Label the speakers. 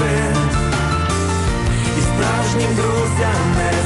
Speaker 1: дружин і справжнім друзям не